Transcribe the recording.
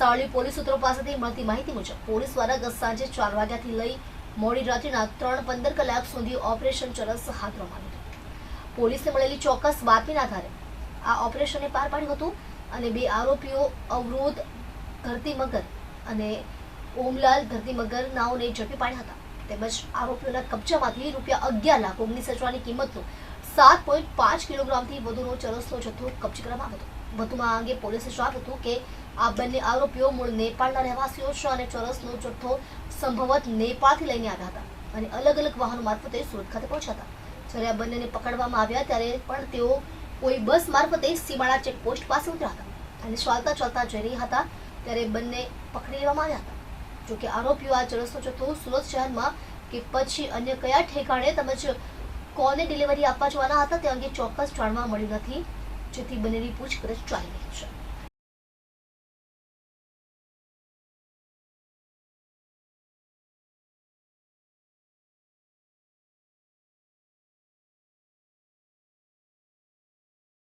Savli police સૂત્રો પાસેથી મળતી માહિતી મુજબ પોલીસ દ્વારા ગત સાંજે ચાર વાગ્યાથી લઈ મોડી રાત્રિના ત્રણ પંદર કલાક સુધી ઓપરેશન ચરસ હાથ ધરવામાં આવ્યું પોલીસને મળેલી ચોક્કસ બાતમીના આધારે આ ઓપરેશનને પાર પાડ્યું હતું અને બે આરોપીઓ અવરોધ ધરતી મગર અને ઓમલાલ ધરતી મગર નાઓને ઝડપી પાડ્યા હતા. તેમજ આરોપીઓના કબજામાંથી રૂપિયા અગિયાર લાખ ઓગણીસ હજારની કિંમતનો સાત પોઈન્ટ પાંચ કિલોગ્રામથી વધુનો ચરસનો જથ્થો કબજે કરવામાં આવ્યો હતો. વધુમાં અંગે પોલીસે જણાવ્યું હતું કે આ બંને આરોપીઓ મૂળ નેપાળના રહેવાસીઓ છે અને ચરસનો જથ્થો સંભવત નેપાળથી લઈને આવ્યા હતા અને અલગ અલગ વાહનો મારફતે સુરત ખાતે પહોંચ્યા હતા. જ્યારે આ બંનેને પકડવામાં આવ્યા ત્યારે પણ તેઓ કોઈ બસ મારફતે સીમાડા ચેકપોસ્ટ પાસે ઉતર્યા હતા અને ચાલતા ચાલતા જઈ રહ્યા હતા ત્યારે બંને પકડી લેવામાં આવ્યા હતા. જોકે આરોપીઓ આ ચરસનો જથ્થો સુરત શહેરમાં કે પછી અન્ય કયા ઠેકાણે તેમજ કોને ડિલિવરી આપવા જવાના હતા તે અંગે ચોક્કસ જાણવા મળ્યું નથી. જેથી બંનેની પૂછપરછ ચાલી રહી છે.